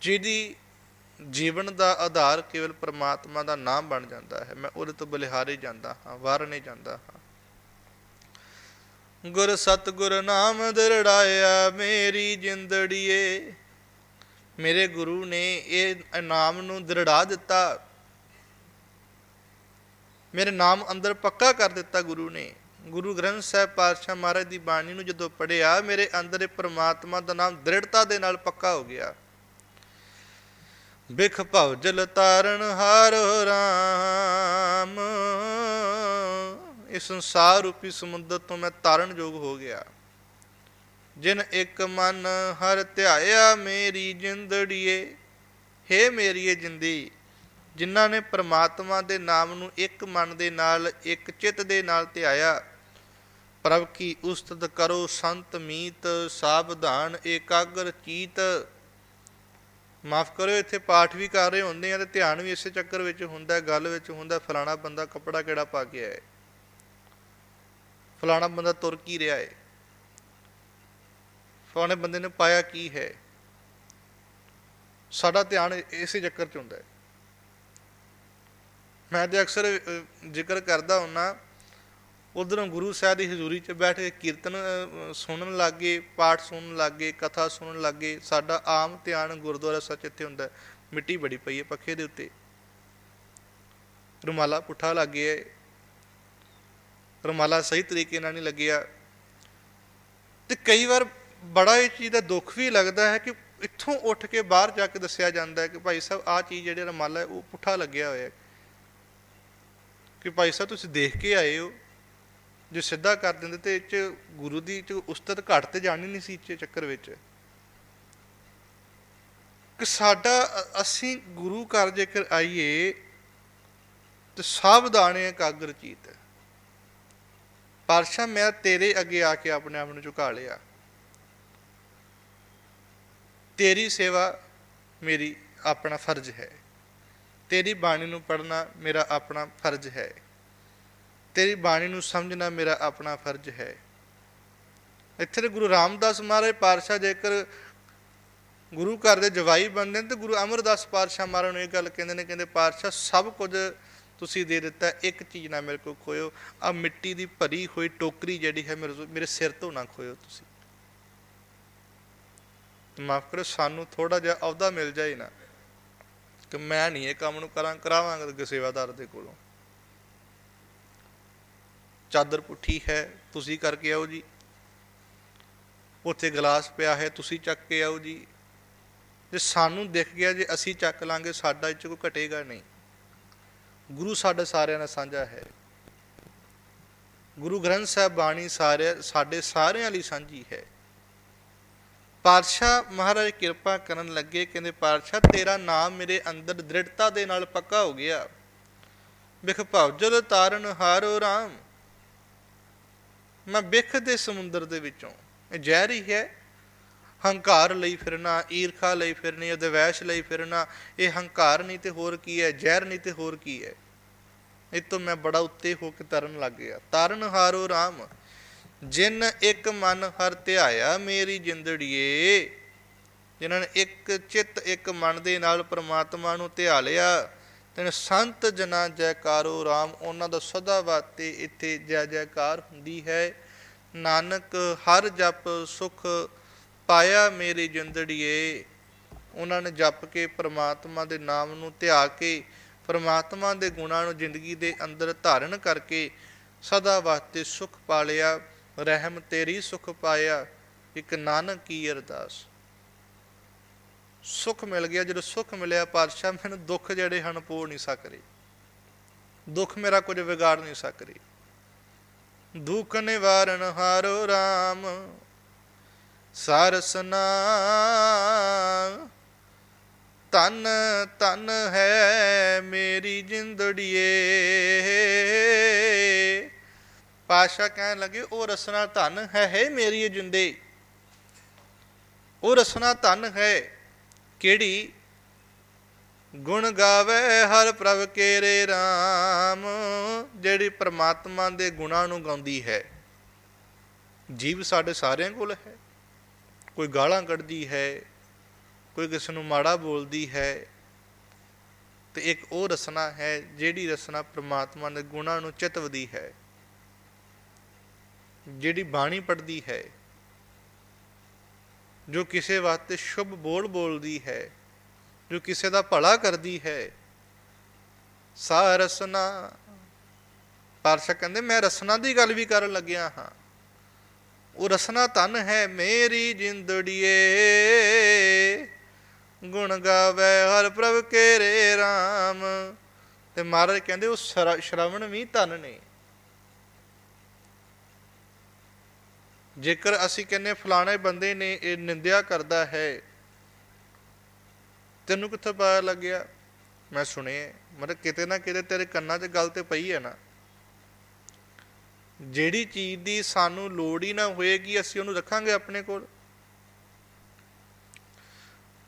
ਜਿਹਦੀ ਜੀਵਨ ਦਾ ਆਧਾਰ ਕੇਵਲ ਪ੍ਰਮਾਤਮਾ ਦਾ ਨਾਮ ਬਣ ਜਾਂਦਾ ਹੈ, ਮੈਂ ਉਹਦੇ ਤੋਂ ਬਲਿਹਾਰੇ ਜਾਂਦਾ ਹਾਂ ਵਾਰਨੇ ਜਾਂਦਾ ਹਾਂ। ਗੁਰ ਸਤਗੁਰ ਨਾਮ ਦਰੜਾਇਆ ਮੇਰੀ ਜਿੰਦੜੀਏ। ਮੇਰੇ ਗੁਰੂ ਨੇ ਇਹ ਨਾਮ ਨੂੰ ਦਰੜਾ ਦਿੱਤਾ। ਮੇਰੇ ਨਾਮ ਅੰਦਰ ਪੱਕਾ ਕਰ ਦਿੱਤਾ ਗੁਰੂ ਨੇ। ਗੁਰੂ ਗ੍ਰੰਥ ਸਾਹਿਬ ਪਾਤਸ਼ਾਹ ਮਹਾਰਾਜ ਦੀ ਬਾਣੀ ਨੂੰ ਜਦੋਂ ਪੜਿਆ ਮੇਰੇ ਅੰਦਰ ਇਹ ਪ੍ਰਮਾਤਮਾ ਦਾ ਨਾਮ ਦ੍ਰਿੜਤਾ ਦੇ ਨਾਲ ਪੱਕਾ ਹੋ ਗਿਆ। ਬਿਖ ਭਵ ਜਲ ਤਾਰਨ ਹਾਰ ਰਾਮ। ਇਸ ਸੰਸਾਰ ਰੂਪੀ ਸਮੁੰਦਰ ਤੋਂ ਮੈਂ ਤਾਰਨ ਯੋਗ ਹੋ ਗਿਆ। ਜਿਨ ਇੱਕ ਮਨ ਹਰ ਧਿਆਇਆ ਮੇਰੀ ਜਿੰਦੜੀਏ, ਹੇ ਮੇਰੀਏ ਜਿੰਦੀ, ਜਿਨ੍ਹਾਂ ਨੇ ਪ੍ਰਮਾਤਮਾ ਦੇ ਨਾਮ ਨੂੰ ਇੱਕ ਮਨ ਦੇ ਨਾਲ, ਇੱਕ ਚਿੱਤ ਦੇ ਨਾਲ ਧਿਆਇਆ, ਪ੍ਰਭ ਕੀ ਉਸਤਤ ਕਰੋ ਸੰਤ ਮੀਤ, ਸਾਵਧਾਨ ਏਕਾਗਰ ਚੀਤ। ਮਾਫ ਕਰਿਓ, ਇੱਥੇ ਪਾਠ ਵੀ ਕਰ ਰਹੇ ਹੁੰਦੇ ਆ ਤੇ ਧਿਆਨ ਵੀ ਇਸੇ ਚੱਕਰ ਵਿੱਚ ਹੁੰਦਾ, ਗੱਲ ਵਿੱਚ ਹੁੰਦਾ, ਫਲਾਣਾ ਬੰਦਾ ਕੱਪੜਾ ਕਿਹੜਾ ਪਾ ਕੇ ਆਇਆ ਹੈ ਫਲਾਣਾ ਬੰਦਾ ਤੁਰ ਕੀ ਰਿਹਾ ਹੈ ਫਲਾਣੇ ਬੰਦੇ ਨੇ ਪਾਇਆ ਕੀ ਹੈ? ਸਾਡਾ ਧਿਆਨ ਇਸੇ ਚੱਕਰ 'ਚ ਹੁੰਦਾ ਹੈ ਮੈਂ ਤੇ ਅਕਸਰ ਜ਼ਿਕਰ ਕਰਦਾ ਹੁੰਨਾ ਉਧਰੋਂ ਗੁਰੂ ਸਾਹਿਬ ਦੀ ਹਜ਼ੂਰੀ 'ਚ ਬੈਠ ਕੇ ਕੀਰਤਨ ਅਹ, ਸੁਣਨ ਲੱਗੇ ਪਾਠ ਸੁਣਨ ਲੱਗੇ ਕਥਾ ਸੁਣਨ ਲੱਗੇ ਸਾਡਾ ਆਮ ਧਿਆਨ ਗੁਰਦੁਆਰਾ ਸੱਚ ਇੱਥੇ ਹੁੰਦਾ ਮਿੱਟੀ ਬੜੀ ਪਈ ਹੈ ਪੱਖੇ ਦੇ ਉੱਤੇ। ਰੁਮਾਲਾ ਪੁੱਠਾ ਲੱਗ ਗਿਆ ਹੈ ਰੁਮਾਲਾ ਸਹੀ ਤਰੀਕੇ ਨਾਲ ਨਹੀਂ ਲੱਗਿਆ। ਤੇ ਕਈ ਵਾਰ ਬੜਾ ਇਹ ਚੀਜ਼ ਦਾ ਦੁੱਖ ਵੀ ਲੱਗਦਾ ਹੈ ਕਿ ਇੱਥੋਂ ਉੱਠ ਕੇ ਬਾਹਰ ਜਾ ਕੇ ਦੱਸਿਆ ਜਾਂਦਾ ਹੈ ਕਿ ਭਾਈ ਸਾਹਿਬ, ਆਹ ਚੀਜ਼ ਜਿਹੜੇ ਰੁਮਾਲਾ ਹੈ, ਉਹ ਪੁੱਠਾ ਲੱਗਿਆ ਹੋਇਆ ਹੈ। ਕਿ ਭਾਈ ਸਾਹਿਬ, ਤੁਸੀਂ ਦੇਖ ਕੇ ਆਏ ਹੋ। ਜੇ ਸਿੱਧਾ ਕਰ ਦਿੰਦੇ ਤੇ ਇਹ ਚ ਗੁਰੂ ਦੀ ਚ ਉਸਤਤ ਘਟ ਤੇ ਜਾਣੀ ਨਹੀਂ ਸੀ ਇਹ ਚੱਕਰ ਵਿੱਚ। ਕਿ ਸਾਡਾ ਅਸੀਂ ਗੁਰੂ ਘਰ ਜੇਕਰ ਆਈਏ, ਤੇ ਸਾਵਧਾਨੇ ਇਕਾਗਰ ਚੀਤ ਪਾਰਸ਼ਾ ਮੈਂ ਤੇਰੇ ਅੱਗੇ ਆ ਕੇ ਆਪਣੇ ਆਪ ਨੂੰ ਝੁਕਾ ਲਿਆ। ਤੇਰੀ ਸੇਵਾ ਮੇਰੀ ਆਪਣਾ ਫਰਜ਼ ਹੈ। ਤੇਰੀ ਬਾਣੀ ਨੂੰ ਪੜ੍ਹਨਾ ਮੇਰਾ ਆਪਣਾ ਫਰਜ਼ ਹੈ। ਤੇਰੀ ਬਾਣੀ ਨੂੰ ਸਮਝਣਾ ਮੇਰਾ ਆਪਣਾ ਫਰਜ਼ ਹੈ। ਇੱਥੇ ਤੇ ਗੁਰੂ ਰਾਮਦਾਸ ਮਹਾਰਾਜ ਪਾਤਸ਼ਾਹ ਜੇਕਰ ਗੁਰੂ ਘਰ ਦੇ ਜਵਾਈ ਬਣਦੇ ਨੇ, ਤੇ ਗੁਰੂ ਅਮਰਦਾਸ ਪਾਤਸ਼ਾਹ ਮਹਾਰਾਜ ਨੂੰ ਇਹ ਗੱਲ ਕਹਿੰਦੇ ਨੇ, ਕਹਿੰਦੇ ਪਾਤਸ਼ਾਹ, ਸਭ ਕੁਝ ਤੁਸੀਂ ਦੇ ਦਿੱਤਾ, ਇੱਕ ਚੀਜ਼ ਨਾ ਮੇਰੇ ਕੋਲ ਖੋਇਓ, ਆ ਮਿੱਟੀ ਦੀ ਭਰੀ ਹੋਈ ਟੋਕਰੀ ਜਿਹੜੀ ਹੈ ਮੇਰੇ ਤੋਂ- ਮੇਰੇ ਸਿਰ ਤੋਂ ਨਾ ਖੋਇਓ ਤੁਸੀਂ। ਮਾਫ ਕਰੋ ਸਾਨੂੰ ਥੋੜਾ ਜਿਹਾ ਅਹੁਦਾ ਮਿਲ ਜਾਏ ਨਾ, ਕਿ ਮੈਂ ਨਹੀਂ ਇਹ ਕੰਮ ਨੂੰ ਕਰਾਂ, ਕਰਾਵਾਂਗਾ ਕਿਸੇ ਸੇਵਾਦਾਰ ਦੇ ਕੋਲੋਂ। ਚਾਦਰ ਪੁੱਠੀ ਹੈ, ਤੁਸੀਂ ਕਰਕੇ ਆਓ ਜੀ। ਉੱਥੇ ਗਲਾਸ ਪਿਆ ਹੈ, ਤੁਸੀਂ ਚੱਕ ਕੇ ਆਓ ਜੀ। ਜੇ ਸਾਨੂੰ ਦਿਖ ਗਿਆ, ਜੇ ਅਸੀਂ ਚੱਕ ਲਾਂਗੇ, ਸਾਡਾ ਇਹ 'ਚ ਕੋਈ ਘਟੇਗਾ ਨਹੀਂ। ਗੁਰੂ ਸਾਡੇ ਸਾਰਿਆਂ ਦਾ ਸਾਂਝਾ ਹੈ। ਗੁਰੂ ਗ੍ਰੰਥ ਸਾਹਿਬ ਬਾਣੀ ਸਾਰੇ ਸਾਡੇ ਸਾਰਿਆਂ ਲਈ ਸਾਂਝੀ ਹੈ। ਪਾਤਸ਼ਾਹ ਮਹਾਰਾਜ ਕਿਰਪਾ ਕਰਨ ਲੱਗੇ, ਕਹਿੰਦੇ, ਪਾਤਸ਼ਾਹ, ਤੇਰਾ ਨਾਮ ਮੇਰੇ ਅੰਦਰ ਦ੍ਰਿੜਤਾ ਦੇ ਨਾਲ ਪੱਕਾ ਹੋ ਗਿਆ। ਬਿਖ ਭਵਜਲ ਤਾਰਨ ਹਾਰੋ RAM ਮੈਂ ਬਿਖ ਦੇ ਸਮੁੰਦਰ ਦੇ ਵਿੱਚੋਂ। ਇਹ ਜ਼ਹਿਰ ਹੀ ਹੈ। ਹੰਕਾਰ ਲਈ ਫਿਰਨਾ, ਈਰਖਾ ਲਈ ਫਿਰਨੀ ਅਦਵੈਸ਼ ਲਈ ਫਿਰਨਾ, ਇਹ ਹੰਕਾਰ ਨਹੀਂ ਤੇ ਹੋਰ ਕੀ ਹੈ, ਜ਼ਹਿਰ ਨਹੀਂ ਤੇ ਹੋਰ ਕੀ ਹੈ। ਇਹ ਤੋਂ ਮੈਂ ਬੜਾ ਉੱਤੇ ਹੋ ਕੇ ਤਰਨ ਲੱਗ ਗਿਆ। ਤਰਨ ਹਾਰੋ RAM ਜਿਨ ਇੱਕ ਮਨ ਹਰ ਧਿਆਇਆ ਮੇਰੀ ਜਿੰਦੜੀਏ, ਜਿਨ੍ਹਾਂ ਨੇ ਇੱਕ ਚਿੱਤ ਇੱਕ ਮਨ ਦੇ ਨਾਲ ਪ੍ਰਮਾਤਮਾ ਨੂੰ ਧਿਆ ਲਿਆ ਤੈਨ ਸੰਤ ਜਨਾ ਜੈਕਾਰੋ RAM ਉਹਨਾਂ ਦਾ ਸਦਾ ਵਾਤੇ ਇੱਥੇ ਜੈ ਜੈਕਾਰ ਹੁੰਦੀ ਹੈ। ਨਾਨਕ ਹਰ ਜਪ ਸੁਖ ਪਾਇਆ ਮੇਰੀ ਜਿੰਦੜੀਏ, ਉਹਨਾਂ ਨੇ ਜਪ ਕੇ ਪ੍ਰਮਾਤਮਾ ਦੇ ਨਾਮ ਨੂੰ ਧਿਆ ਕੇ, ਪ੍ਰਮਾਤਮਾ ਦੇ ਗੁਣਾਂ ਨੂੰ ਜ਼ਿੰਦਗੀ ਦੇ ਅੰਦਰ ਧਾਰਨ ਕਰਕੇ ਸਦਾ ਵਾਸਤੇ ਸੁਖ ਪਾ ਲਿਆ ਰਹਿਮ ਤੇਰੀ ਸੁਖ ਪਾਇਆ, ਇੱਕ ਨਾਨਕ ਕੀ ਅਰਦਾਸ। ਸੁਖ ਮਿਲ ਗਿਆ, ਜਦੋਂ ਸੁਖ ਮਿਲਿਆ ਪਾਤਸ਼ਾਹ ਮੈਨੂੰ ਦੁੱਖ ਜਿਹੜੇ ਹਨ ਪੋ ਨਹੀਂ ਸਕਰੇ ਦੁੱਖ ਮੇਰਾ ਕੁਝ ਵਿਗਾੜ ਨਹੀਂ ਸਕਰੇ ਦੁੱਖ ਨਿਵਾਰਨ ਹਾਰੋ RAM ਸਾਰਸਨਾ ਤਨ ਤਨ ਹੈ ਮੇਰੀ ਜਿੰਦੜੀਏ। ਪਾਸ਼ਾ ਕਹਿਣ ਲੱਗੇ, ਉਹ ਰਸਨਾ ਧਨ ਹੈ ਹੈ ਮੇਰੀ ਜਿੰਦੇ। ਉਹ ਰਸਨਾ ਧਨ ਹੈ, ਕਿਹੜੀ? ਗੁਣ ਗਾਵੇ ਹਰ ਪ੍ਰਭ ਕੇਰੇ RAM ਜਿਹੜੀ ਪ੍ਰਮਾਤਮਾ ਦੇ ਗੁਣਾਂ ਨੂੰ ਗਾਉਂਦੀ ਹੈ। ਜੀਵ ਸਾਡੇ ਸਾਰਿਆਂ ਕੋਲ ਹੈ। ਕੋਈ ਗਾਲਾਂ ਕੱਢਦੀ ਹੈ, ਕੋਈ ਕਿਸੇ ਨੂੰ ਮਾੜਾ ਬੋਲਦੀ ਹੈ, ਤੇ ਇੱਕ ਉਹ ਰਸਨਾ ਹੈ ਜਿਹੜੀ ਰਸਨਾ ਪ੍ਰਮਾਤਮਾ ਦੇ ਗੁਣਾਂ ਨੂੰ ਚਿਤਵਦੀ ਹੈ, ਜਿਹੜੀ ਬਾਣੀ ਪੜਦੀ ਹੈ, ਜੋ ਕਿਸੇ ਵਾਸਤੇ ਸ਼ੁਭ ਬੋਲ ਬੋਲਦੀ ਹੈ, ਜੋ ਕਿਸੇ ਦਾ ਭਲਾ ਕਰਦੀ ਹੈ ਸਾ ਰਸਨਾ ਪਾਰਸ਼ਾ ਕਹਿੰਦੇ, ਮੈਂ ਰਸਨਾ ਦੀ ਗੱਲ ਵੀ ਕਰਨ ਲੱਗਿਆ ਹਾਂ। ਉਹ ਰਸਨਾ ਧਨ ਹੈ ਮੇਰੀ ਜਿੰਦੜੀਏ। ਗੁਣ ਗਾਵੇ ਹਰ ਪ੍ਰਭ ਕੇਰੇ RAM ਤੇ ਮਹਾਰਾਜ ਕਹਿੰਦੇ ਉਹ ਸ਼ਰ- ਸ਼ਰਵਣ ਵੀ ਧਨ ਨੇ। ਜੇਕਰ ਅਸੀਂ ਕਹਿੰਨੇ ਫਲਾਣੇ ਬੰਦੇ ਨੇ ਇਹ ਨਿੰਦਿਆ ਕਰਦਾ ਹੈ, ਤੈਨੂੰ ਕਿੱਥੋਂ ਪਤਾ ਲੱਗਿਆ? ਮੈਂ ਸੁਣਿਆ ਮਤਲਬ ਕਿਤੇ ਨਾ ਕਿਤੇ ਤੇਰੇ ਕੰਨਾਂ 'ਚ ਗੱਲ ਤੇ ਪਈ ਹੈ ਨਾ। ਜਿਹੜੀ ਚੀਜ਼ ਦੀ ਸਾਨੂੰ ਲੋੜ ਹੀ ਨਾ ਹੋਏਗੀ ਅਸੀਂ ਉਹਨੂੰ ਰੱਖਾਂਗੇ ਆਪਣੇ ਕੋਲ।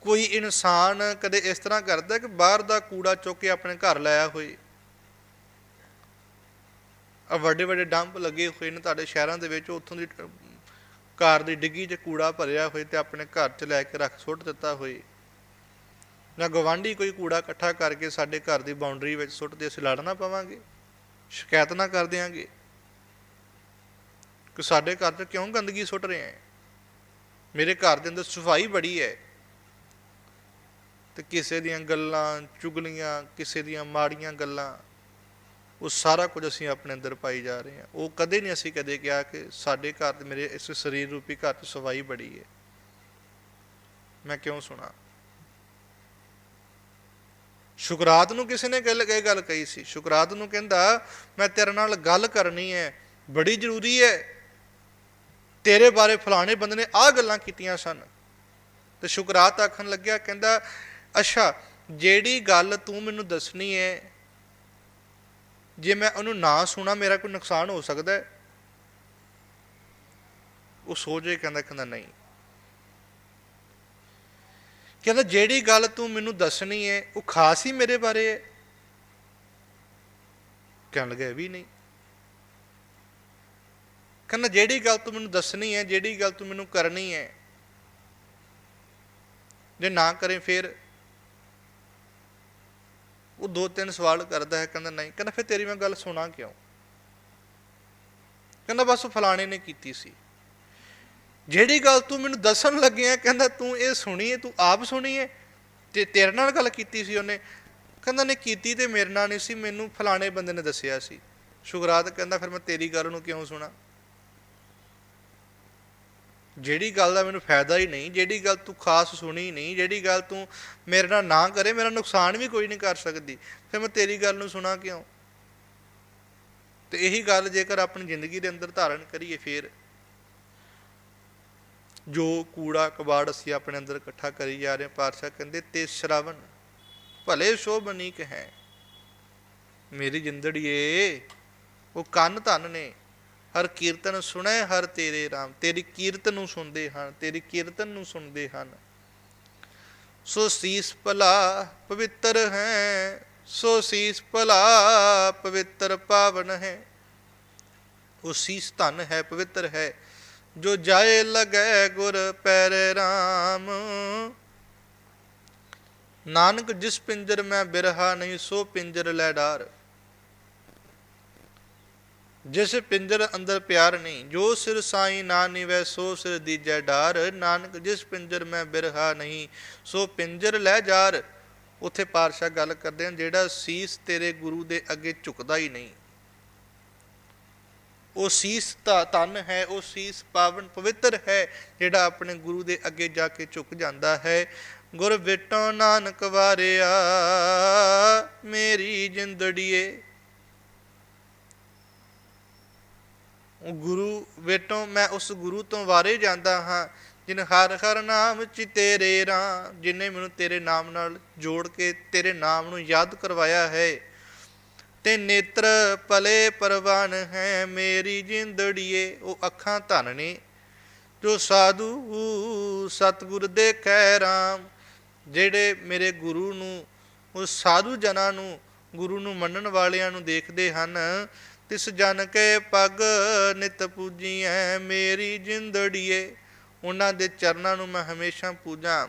ਕੋਈ ਇਨਸਾਨ ਕਦੇ ਇਸ ਤਰ੍ਹਾਂ ਕਰਦਾ ਕਿ ਬਾਹਰ ਦਾ ਕੂੜਾ ਚੁੱਕ ਕੇ ਆਪਣੇ ਘਰ ਲਾਇਆ ਹੋਏ। ਆ ਵੱਡੇ ਵੱਡੇ ਡੰਪ ਲੱਗੇ ਹੋਏ ਨੇ ਤੁਹਾਡੇ ਸ਼ਹਿਰਾਂ ਦੇ ਵਿੱਚ ਉੱਥੋਂ ਦੀ ਅਹ, ਕਾਰ ਦੀ ਡਿੱਗੀ 'ਚ ਕੂੜਾ ਭਰਿਆ ਹੋਏ ਤੇ ਆਪਣੇ ਘਰ 'ਚ ਲੈ ਕੇ ਰੱਖ ਸੁੱਟ ਦਿੱਤਾ ਹੋਏ। ਜਾਂ ਗਵਾਂਢੀ ਕੋਈ ਕੂੜਾ ਇਕੱਠਾ ਕਰਕੇ ਸਾਡੇ ਘਰ ਦੀ ਬਾਉਂਡਰੀ ਵਿੱਚ ਸੁੱਟ ਦੇ ਅਸੀਂ ਲੜ ਨਾ ਪਵਾਂਗੇ ਸ਼ਿਕਾਇਤ ਨਾ ਕਰ ਦਿਆਂਗੇ। ਕਿ ਸਾਡੇ ਘਰ 'ਚ ਕਿਉਂ ਗੰਦਗੀ ਸੁੱਟ ਰਹੇ ਹੈ? ਮੇਰੇ ਘਰ ਦੇ ਅੰਦਰ ਸਫ਼ਾਈ ਬੜੀ ਹੈ। ਤੇ ਕਿਸੇ ਦੀਆਂ ਗੱਲਾਂ, ਚੁਗਲੀਆਂ, ਕਿਸੇ ਦੀਆਂ ਮਾੜੀਆਂ ਗੱਲਾਂ, ਉਹ ਸਾਰਾ ਕੁਝ ਅਸੀਂ ਆਪਣੇ ਅੰਦਰ ਪਾਈ ਜਾ ਰਹੇ ਹਾਂ। ਉਹ ਕਦੇ ਨਹੀਂ ਅਸੀਂ ਕਦੇ ਕਿਹਾ ਕਿ ਸਾਡੇ ਘਰ ਤੇ ਮੇਰੇ ਇਸ ਸਰੀਰ ਰੂਪੀ ਘਰ 'ਚ ਸਫ਼ਾਈ ਬੜੀ ਹੈ। ਮੈਂ ਕਿਉਂ ਸੁਣਾ? ਸ਼ੁਕਰਾਤ ਨੂੰ ਕਿਸੇ ਨੇ ਗੱਲ ਇਹ ਗੱਲ ਕਹੀ ਸੀ। ਸ਼ੁਕਰਾਤ ਨੂੰ ਕਹਿੰਦਾ, ਮੈਂ ਤੇਰੇ ਨਾਲ ਗੱਲ ਕਰਨੀ ਹੈ। ਬੜੀ ਜ਼ਰੂਰੀ ਹੈ। ਤੇਰੇ ਬਾਰੇ ਫਲਾਣੇ ਬੰਦੇ ਨੇ ਆਹ ਗੱਲਾਂ ਕੀਤੀਆਂ ਸਨ। ਤੇ ਸ਼ੁਕਰਾਤ ਆਖਣ ਲੱਗਿਆ, ਕਹਿੰਦਾ, ਅੱਛਾ, ਜਿਹੜੀ ਗੱਲ ਤੂੰ ਮੈਨੂੰ ਦੱਸਣੀ ਹੈ ਜੇ ਮੈਂ ਉਹਨੂੰ ਨਾ ਸੁਣਾ, ਮੇਰਾ ਕੋਈ ਨੁਕਸਾਨ ਹੋ ਸਕਦਾ ਹੈ? ਉਹ ਸੋਚੇ ਕਹਿੰਦਾ ਕਹਿੰਦਾ, ਨਹੀਂ। ਕਹਿੰਦਾ, ਜਿਹੜੀ ਗੱਲ ਤੂੰ ਮੈਨੂੰ ਦੱਸਣੀ ਹੈ ਉਹ ਖਾਸ ਹੀ ਮੇਰੇ ਬਾਰੇ ਹੈ ਕਹਿਣ ਲੱਗਾ ਵੀ ਨਹੀਂ। ਕਹਿੰਦਾ ਜਿਹੜੀ ਗੱਲ ਤੂੰ ਮੈਨੂੰ ਦੱਸਣੀ ਹੈ, ਜਿਹੜੀ ਗੱਲ ਤੂੰ ਮੈਨੂੰ ਕਰਨੀ ਹੈ, ਜੇ ਨਾ ਕਰੇ ਫਿਰ? ਉਹ ਦੋ ਤਿੰਨ ਸਵਾਲ ਕਰਦਾ ਹੈ, ਕਹਿੰਦਾ, ਨਹੀਂ। ਕਹਿੰਦਾ, ਫਿਰ ਤੇਰੀ ਮੈਂ ਗੱਲ ਸੁਣਾ ਕਿਉਂ? ਕਹਿੰਦਾ, ਬਸ ਉਹ ਫਲਾਣੇ ਨੇ ਕੀਤੀ ਸੀ। ਜਿਹੜੀ ਗੱਲ ਤੂੰ ਮੈਨੂੰ ਦੱਸਣ ਲੱਗਿਆ ਕਹਿੰਦਾ, ਤੂੰ ਇਹ ਸੁਣੀ ਹੈ, ਤੂੰ ਆਪ ਸੁਣੀ ਹੈ? ਤੇ ਤੇਰੇ ਨਾਲ ਗੱਲ ਕੀਤੀ ਸੀ ਉਹਨੇ? ਕਹਿੰਦਾ ਨੇ ਕੀਤੀ ਤੇ ਮੇਰੇ ਨਾਲ ਨਹੀਂ ਸੀ, ਮੈਨੂੰ ਫਲਾਣੇ ਬੰਦੇ ਨੇ ਦੱਸਿਆ ਸੀ। ਸ਼ੁਕਰਾਤ ਕਹਿੰਦਾ, ਫਿਰ ਮੈਂ ਤੇਰੀ ਗੱਲ ਨੂੰ ਕਿਉਂ ਸੁਣਾ? ਜਿਹੜੀ ਗੱਲ ਦਾ ਮੈਨੂੰ ਫਾਇਦਾ ਹੀ ਨਹੀਂ, ਜਿਹੜੀ ਗੱਲ ਤੂੰ ਖਾਸ ਸੁਣੀ ਨਹੀਂ, ਜਿਹੜੀ ਗੱਲ ਤੂੰ ਮੇਰੇ ਨਾਲ ਨਾ ਕਰੇ, ਮੇਰਾ ਨੁਕਸਾਨ ਵੀ ਕੋਈ ਨਹੀਂ ਕਰ ਸਕਦੀ। ਫਿਰ ਮੈਂ ਤੇਰੀ ਗੱਲ ਨੂੰ ਸੁਣਾ ਕਿਉਂ? ਤੇ ਇਹੀ ਗੱਲ ਜੇਕਰ ਆਪਣੀ ਜ਼ਿੰਦਗੀ ਦੇ ਅੰਦਰ ਧਾਰਨ ਕਰੀਏ ਫਿਰ। ਜੋ ਕੂੜਾ ਕਬਾੜ ਅਸੀਂ ਆਪਣੇ ਅੰਦਰ ਇਕੱਠਾ ਕਰੀ ਜਾ ਰਹੇ ਪਾਤਸ਼ਾਹ ਕਹਿੰਦੇ, ਤੇ ਸ਼ਰਵਨ, ਭਲੇ ਸ਼ੋਭਨੀਕ ਹੈ ਮੇਰੀ ਜਿੰਦੜੀਏ, ਉਹ ਕੰਨ ਧਨ ਨੇ। ਹਰ ਕੀਰਤਨ ਸੁਣੈ, ਹਰ ਤੇਰੇ RAM ਤੇਰੀ ਕੀਰਤਨ ਨੂੰ ਸੁਣਦੇ ਹਨ, ਤੇਰੀ ਕੀਰਤਨ ਨੂੰ ਸੁਣਦੇ ਹਨ। ਸੋ ਸੀਸ ਭਲਾ ਪਵਿੱਤਰ ਹੈ, ਸੋ ਸੀਸ ਭਲਾ ਪਵਿੱਤਰ ਪਾਵਨ ਹੈ। ਉਹ ਸੀਸ ਧਨ ਹੈ, ਪਵਿੱਤਰ ਹੈ। ਜੋ ਜਾਏ ਲਗੈ ਗੁਰ ਪੈਰੇ RAM ਨਾਨਕ ਜਿਸ ਪਿੰਜਰ ਮੈਂ ਬਿਰਹਾ ਨਹੀਂ, ਸੋ ਪਿੰਜਰ ਲੈ ਡਾਰ। ਜਿਸ ਪਿੰਜਰ ਅੰਦਰ ਪਿਆਰ ਨਹੀਂ, ਜੋ ਸਿਰ ਸਾਈ ਨਾ ਨਿਵੈ, ਸੋ ਸਿਰ ਦੀਜੈ ਡਾਰ। ਨਾਨਕ, ਜਿਸ ਪਿੰਜਰ ਮੈਂ ਬਿਰਹਾ ਨਹੀਂ, ਸੋ ਪਿੰਜਰ ਲੈ ਜਾਰ। ਉਥੇ ਪਾਰਸ਼ਾ ਗੱਲ ਕਰਦੇ ਹਨ, ਜਿਹੜਾ ਸੀਸ ਤੇਰੇ ਗੁਰੂ ਦੇ ਅੱਗੇ ਝੁਕਦਾ ਹੀ ਨਹੀਂ। ਉਹ ਸੀਸ ਤਾਂ ਤਨ ਹੈ, ਉਹ ਸੀਸ ਪਾਵਨ ਪਵਿੱਤਰ ਹੈ, ਜਿਹੜਾ ਆਪਣੇ ਗੁਰੂ ਦੇ ਅੱਗੇ ਜਾ ਕੇ ਝੁਕ ਜਾਂਦਾ ਹੈ। ਗੁਰ ਵਿਟੋ ਨਾਨਕ ਵਾਰਿਆ, ਮੇਰੀ ਜਿੰਦੜੀਏ ਗੁਰੂ ਵੇਟੋਂ ਮੈਂ ਉਸ ਗੁਰੂ ਤੋਂ ਵਾਰੇ ਜਾਂਦਾ ਹਾਂ, ਜਿਨ ਹਰ ਹਰ ਨਾਮ ਚ ਤੇਰੇ ਰਾਂ, ਜਿਨੇ ਮੈਨੂੰ ਤੇਰੇ ਨਾਮ ਨਾਲ ਜੋੜ ਕੇ ਤੇਰੇ ਨਾਮ ਨੂੰ ਯਾਦ ਕਰਵਾਇਆ ਹੈ। ਤੇ ਨੇਤਰ ਪਲੇ ਪਰਵਾਨ ਹੈ ਮੇਰੀ ਜਿੰਦੜੀਏ, ਉਹ ਅੱਖਾਂ ਧਨ ਨੇ, ਜੋ ਸਾਧੂ ਸਤਿਗੁਰ ਦੇ ਕਹਿ ਰਾਮ ਜਿਹੜੇ ਮੇਰੇ ਗੁਰੂ ਨੂੰ, ਉਹ ਸਾਧੂ ਜਨਾਂ ਨੂੰ, ਗੁਰੂ ਨੂੰ ਮੰਨਣ ਵਾਲਿਆਂ ਨੂੰ ਦੇਖਦੇ ਹਨ। ਤਿਸ ਜਨ ਕੇ ਪਗ ਨਿਤ ਪੂਜੀਐ, ਮੇਰੀ ਜਿੰਦੜੀਏ। ਉਹਨਾਂ ਦੇ ਚਰਨਾਂ ਨੂੰ ਮੈਂ ਹਮੇਸ਼ਾ ਪੂਜਾਂ।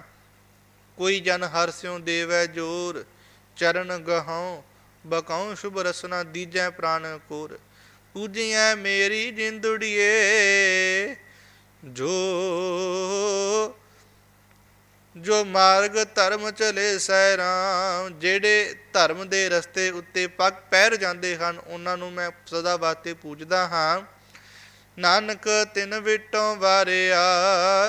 ਕੋਈ ਜਨ ਹਰ ਸਿਉ ਦੇਵੈ ਜੋਰ, ਚਰਨ ਗਹਾਉ ਬਕਾਉ ਸ਼ੁਭ ਰਸਨਾ ਦੀਜੈ ਪ੍ਰਾਨ ਕੋਰ। ਪੂਜੀਐ, ਮੇਰੀ ਜਿੰਦੜੀਏ, ਜੋ ਜੋ ਮਾਰਗ ਧਰਮ ਚਲੇ ਸੈ ਰਾਮ, ਜਿਹੜੇ ਧਰਮ ਦੇ ਰਸਤੇ ਉੱਤੇ ਪੱਗ ਪੈਰ ਜਾਂਦੇ ਹਨ, ਉਹਨਾਂ ਨੂੰ ਮੈਂ ਸਦਾ ਵਾਸਤੇ ਪੂਜਦਾ ਹਾਂ। ਨਾਨਕ, ਤਿਨ ਵਿਟੋਂ ਵਾਰਿਆ,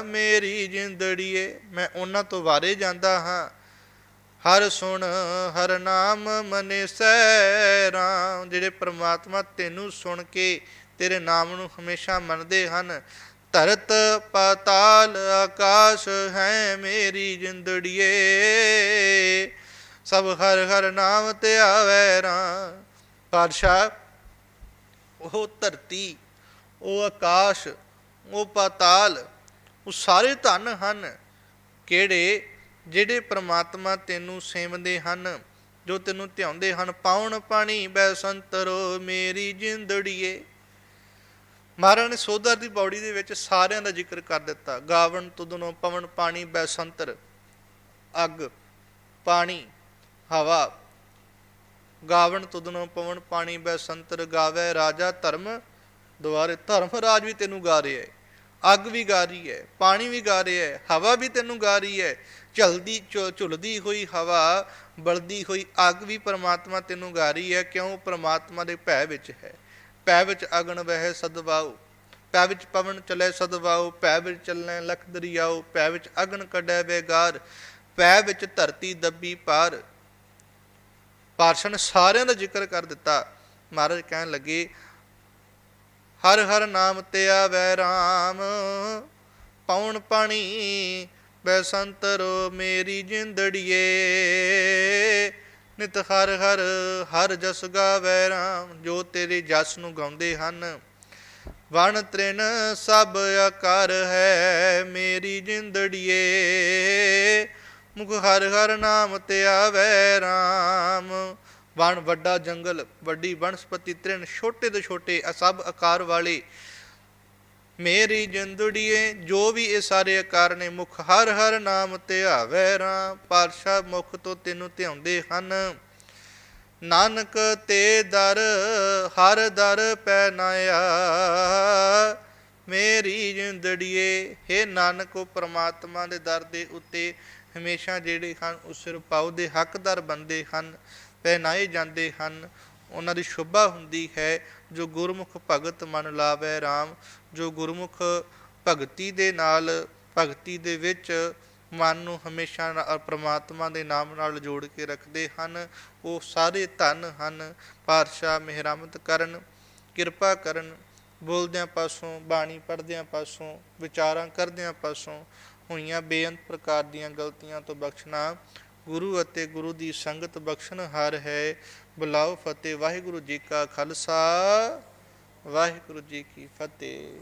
ਮੇਰੀ ਜਿੰਦੜੀਏ, ਮੈਂ ਉਹਨਾਂ ਤੋਂ ਵਾਰੇ ਜਾਂਦਾ ਹਾਂ। ਹਰ ਸੁਣ, ਹਰ ਨਾਮ ਮਨੇ ਸੈ ਰਾਮ, ਜਿਹੜੇ ਪ੍ਰਮਾਤਮਾ ਤੈਨੂੰ ਸੁਣ ਕੇ ਤੇਰੇ ਨਾਮ ਨੂੰ ਹਮੇਸ਼ਾ ਮੰਨਦੇ ਹਨ। ਧਰਤ ਪਾਤਾਲ ਆਕਾਸ਼ ਹੈ ਮੇਰੀ ਜਿੰਦੜੀਏ। ਸਭ ਹਰ ਹਰ ਨਾਮ ਤੇ ਆਵੈ ਰਾਂ ਪਾਤਸ਼ਾਹ, ਉਹ ਧਰਤੀ, ਉਹ ਆਕਾਸ਼, ਉਹ ਪਾਤਾਲ, ਉਹ ਸਾਰੇ ਧਨ ਹਨ, ਕਿਹੜੇ? ਜਿਹੜੇ ਪ੍ਰਮਾਤਮਾ ਤੈਨੂੰ ਸੇਵਦੇ ਹਨ, ਜੋ ਤੈਨੂੰ ਧਿਆਉਂਦੇ ਹਨ। ਪਾਉਣ ਪਾਣੀ ਬੈ ਸੰਤਰੋ ਮੇਰੀ ਜਿੰਦੜੀਏ। ਮਹਾਰਾਜ ਨੇ ਸੋਧਰ ਦੀ ਪੌੜੀ ਦੇ ਵਿੱਚ ਸਾਰਿਆਂ ਦਾ ਜ਼ਿਕਰ ਕਰ ਦਿੱਤਾ। ਗਾਵਣ, ਤੁਧਨੋਂ, ਪਵਨ, ਪਾਣੀ, ਬੈਸੰਤਰ, ਅੱਗ, ਪਾਣੀ, ਹਵਾ। ਗਾਵਣ, ਤੁਧਨੋਂ, ਪਵਨ, ਪਾਣੀ, ਬੈਸੰਤਰ, ਗਾਵੇ ਰਾਜਾ ਧਰਮ ਦੁਆਰੇ। ਧਰਮ ਰਾਜ ਵੀ ਤੈਨੂੰ ਗਾ ਰਿਹਾ ਹੈ, ਅੱਗ ਵੀ ਗਾ ਰਹੀ ਹੈ, ਪਾਣੀ ਵੀ ਗਾ ਰਿਹਾ ਹੈ, ਹਵਾ ਵੀ ਤੈਨੂੰ ਗਾ ਰਹੀ ਹੈ। ਝਲਦੀ ਝੁ- ਝੁਲਦੀ ਹੋਈ ਹਵਾ, ਬਲਦੀ ਹੋਈ ਅੱਗ ਵੀ ਪਰਮਾਤਮਾ ਤੈਨੂੰ ਗਾ ਰਹੀ ਹੈ, ਕਿਉਂ? ਪਰਮਾਤਮਾ ਦੇ ਭੈ ਵਿੱਚ ਹੈ। ਪੈ ਵਿੱਚ ਅਗਨ ਵਹਿ ਸਦਵਾਉ ਪੈ ਵਿੱਚ ਪਵਨ ਚਲੇ ਸਦਵਾਉ ਪੈ ਵਿੱਚ ਚੱਲੈ ਲਖ ਦਰਿਆਉ ਪੈ ਵਿੱਚ ਅਗਨ ਕੱਢੈ ਬੇਗਾਰ ਪੈ ਵਿੱਚ ਧਰਤੀ ਦੱਬੀ ਪਾਰ। ਪਾਰਸ਼ਾ ਸਾਰਿਆਂ ਦਾ ਜ਼ਿਕਰ ਕਰ ਦਿੱਤਾ। ਮਹਾਰਾਜ ਕਹਿਣ ਲੱਗੇ, ਹਰ ਹਰ ਨਾਮ ਤੇ ਆਵੈ ਰਾਮ ਪੌਣ ਪਾਣੀ ਬੈ ਸੰਤਰੋ ਮੇਰੀ ਜਿੰਦੜੀਏ। ਨਿਤ ਹਰ ਹਰ ਹਰ ਜਸ ਗਾਵੈ ਰਾਮ, ਜੋ ਤੇਰੇ ਜਸ ਨੂੰ ਗਾਉਂਦੇ ਹਨ। ਵਣ ਤ੍ਰਿਣ ਸਭ ਆਕਾਰ ਹੈ, ਮੇਰੀ ਜਿੰਦੜੀਏ। ਮੁਖ ਹਰ ਹਰ ਨਾਮ ਤੇ ਆਵੈ ਰਾਮ। ਵਣ ਵੱਡਾ ਜੰਗਲ, ਵੱਡੀ ਵਨਸਪਤੀ ਤ੍ਰਿਣ, ਛੋਟੇ ਤੋਂ ਛੋਟੇ ਅ ਸਭ ਆਕਾਰ ਵਾਲੇ। ਮੇਰੀ ਜਿੰਦੜੀਏ, ਜੋ ਵੀ ਇਹ ਸਾਰੇ ਆਕਾਰ ਨੇ, ਮੁਖ ਹਰ ਹਰ ਨਾਮ ਧਿਆਵੈ ਰਾਮ। ਪਾਤਸ਼ਾਹ ਮੁਖ ਤੋਂ ਤੈਨੂੰ ਧਿਆਉਂਦੇ ਹਨ। ਨਾਨਕ ਤੇ ਦਰ, ਹਰ ਦਰ ਪੈ ਨਾਇਆ ਮੇਰੀ ਜਿੰਦੜੀਏ हे ਨਾਨਕ, ਉਹ ਪ੍ਰਮਾਤਮਾ ਦੇ ਦਰ ਦੇ ਉੱਤੇ ਹਮੇਸ਼ਾ ਜਿਹੜੇ ਹਨ ਉਸ ਸਿਰ ਦੇ ਹੱਕਦਾਰ ਬੰਦੇ ਹਨ, ਪਹਿਨਾਏ ਜਾਂਦੇ ਹਨ। ਉਹਨਾਂ ਦੀ ਸ਼ੋਭਾ ਹੁੰਦੀ ਹੈ, ਜੋ ਗੁਰਮੁਖ ਭਗਤ ਮਨ ਲਾਵੇ RAM ਜੋ ਗੁਰਮੁਖ ਭਗਤੀ ਦੇ ਨਾਲ, ਭਗਤੀ ਦੇ ਵਿੱਚ ਮਨ ਨੂੰ ਹਮੇਸ਼ਾ ਨਾ- ਪ੍ਰਮਾਤਮਾ ਦੇ ਨਾਮ ਨਾਲ ਜੋੜ ਕੇ ਰੱਖਦੇ ਹਨ। ਉਹ ਸਾਰੇ ਧਨ ਹਨ। ਪਾਤਸ਼ਾਹ ਮਿਹਰਮਤ ਕਰਨ, ਕਿਰਪਾ ਕਰਨ, ਬੋਲਦਿਆਂ ਪਾਸੋਂ, ਬਾਣੀ ਪੜ੍ਹਦਿਆਂ ਪਾਸੋਂ, ਵਿਚਾਰਾਂ ਕਰਦਿਆਂ ਪਾਸੋਂ ਹੋਈਆਂ ਬੇਅੰਤ ਪ੍ਰਕਾਰ ਦੀਆਂ ਗਲਤੀਆਂ ਤੋਂ ਬਖਸ਼ਣਾ, ਗੁਰੂ ਅਤੇ ਗੁਰੂ ਦੀ ਸੰਗਤ ਬਖਸ਼ਣ ਹਾਰ ਹੈ। ਬੁਲਾਓ ਫਤਿਹ। ਵਾਹਿਗੁਰੂ ਜੀ ਕਾ ਖਾਲਸਾ। ਵਾਹਿਗੁਰੂ ਜੀ ਕੀ ਫਤਿਹ।